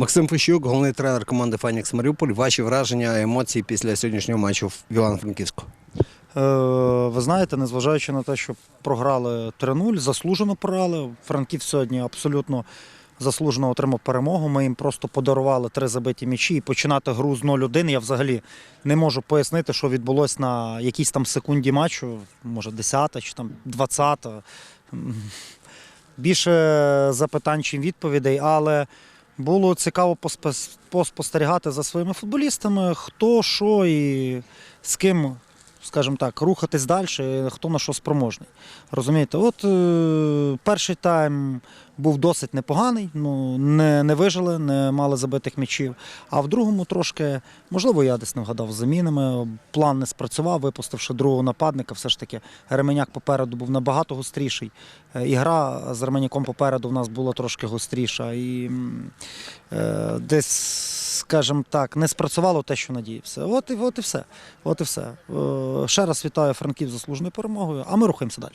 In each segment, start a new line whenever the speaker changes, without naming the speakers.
Максим Фещук, головний тренер команди Фенікс Маріуполь. Ваші враження, емоції після сьогоднішнього матчу в Івано-Франківську.
Е, Ви знаєте, незважаючи на те, що програли 3-0, заслужено програли. Франків сьогодні абсолютно заслужено отримав перемогу. Ми їм просто подарували три забиті м'ячі і починати гру з 0-1. Я взагалі не можу пояснити, що відбулося на якійсь там секунді матчу, може 10 чи там 20. М, Більше запитань, чим відповідей, але було цікаво поспостерігати за своїми футболістами, хто що і з ким, скажімо так, рухатись далі, хто на що спроможний. Розумієте, от е, перший тайм був досить непоганий, ну не, не вижили, не мали забитих м'ячів. А в другому трошки, можливо, я десь не вгадав з замінами. План не спрацював, випустивши другого нападника. Все ж таки, Ременяк попереду був набагато гостріший. Е, І гра з Ременяком попереду в нас була трошки гостріша. І е, десь, скажімо так, не спрацювало те, що надіявся. От і, от і все. От і все. Е, Ще раз вітаю Франків заслуженою перемогою, а ми рухаємося далі.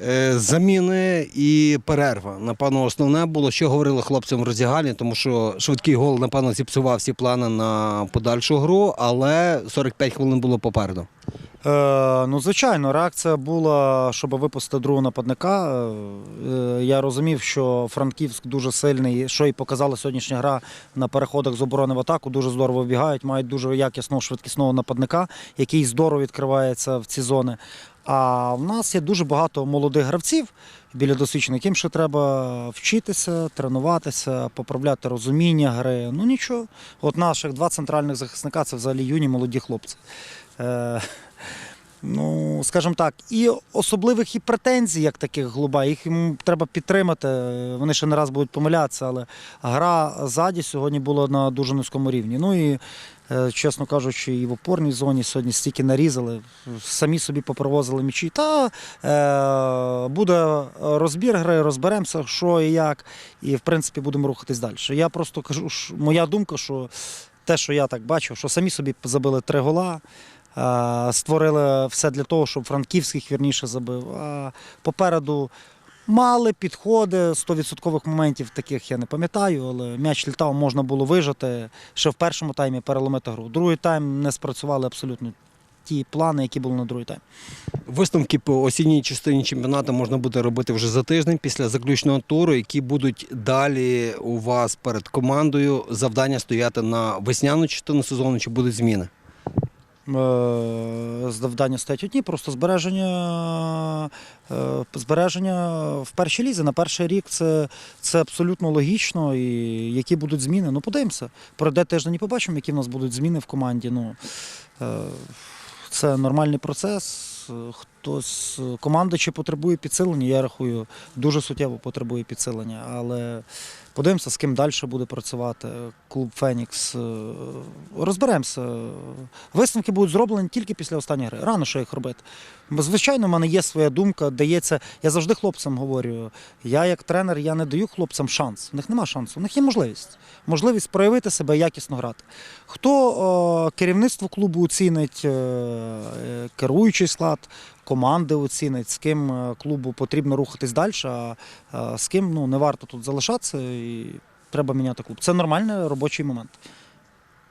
Е, Заміни і перерва. Напевно, основне було, що говорили хлопцям в роздягальні, тому що швидкий гол, напевно, зіпсував всі плани на подальшу гру, але 45 хвилин було попереду.
Е, ну, звичайно, реакція була, щоб випустити другого нападника. Е, я розумів, що Франківськ дуже сильний, що і показала сьогоднішня гра на переходах з оборони в атаку. Дуже здорово вбігають, мають дуже якісного швидкісного нападника, який здорово відкривається в ці зони. А в нас є дуже багато молодих гравців біля досвідчених, яким ще треба вчитися, тренуватися, поправляти розуміння гри. Ну нічого. От наших два центральних захисника це взагалі юні молоді хлопці. Е, Ну, скажімо так, і особливих і претензій, як таких глуба, їх їм треба підтримати. Вони ще не раз будуть помилятися, але гра ззаді сьогодні була на дуже низькому рівні. Ну і, е, чесно кажучи, і в опорній зоні сьогодні стільки нарізали, самі собі попровозили м'ячі. Та е, буде розбір гри, розберемося, що і як, і в принципі будемо рухатись далі. Я просто кажу, що моя думка, що те, що я так бачив, що самі собі забили три гола. Е, Створили все для того, щоб Франківських вірніше забив. А попереду мали підходи, 100% моментів таких я не пам'ятаю, але м'яч літав, можна було вижати. Ще в першому таймі переломити гру. Другий тайм не спрацювали абсолютно ті плани, які були на другий тайм.
Висновки по осінній частині чемпіонату можна буде робити вже за тиждень після заключного туру, які будуть далі у вас перед командою. Завдання стояти на весняну частину сезону, чи будуть зміни?
Е, Завдання стоять одні, просто збереження, е, збереження в першій лізі. На перший рік це, це абсолютно логічно. І які будуть зміни? Ну, подивимося. Пройде тиждень і побачимо, які в нас будуть зміни в команді. Ну, е, це нормальний процес. Хтось команда чи потребує підсилення, я рахую, дуже суттєво потребує підсилення. Але подивимося, з ким далі буде працювати клуб Фенікс. Розберемося. Висновки будуть зроблені тільки після останньої гри. Рано що їх робити. Звичайно, в мене є своя думка, дається. Я завжди хлопцям говорю. Я як тренер я не даю хлопцям шанс. У них нема шансу, у них є можливість. Можливість проявити себе якісно грати. Хто о, керівництво клубу оцінить, е, е, керуючий склад, команди оцінить, з ким е, клубу потрібно рухатись далі, а е, з ким ну, не варто тут залишатися і треба міняти клуб. Це нормальний робочий момент.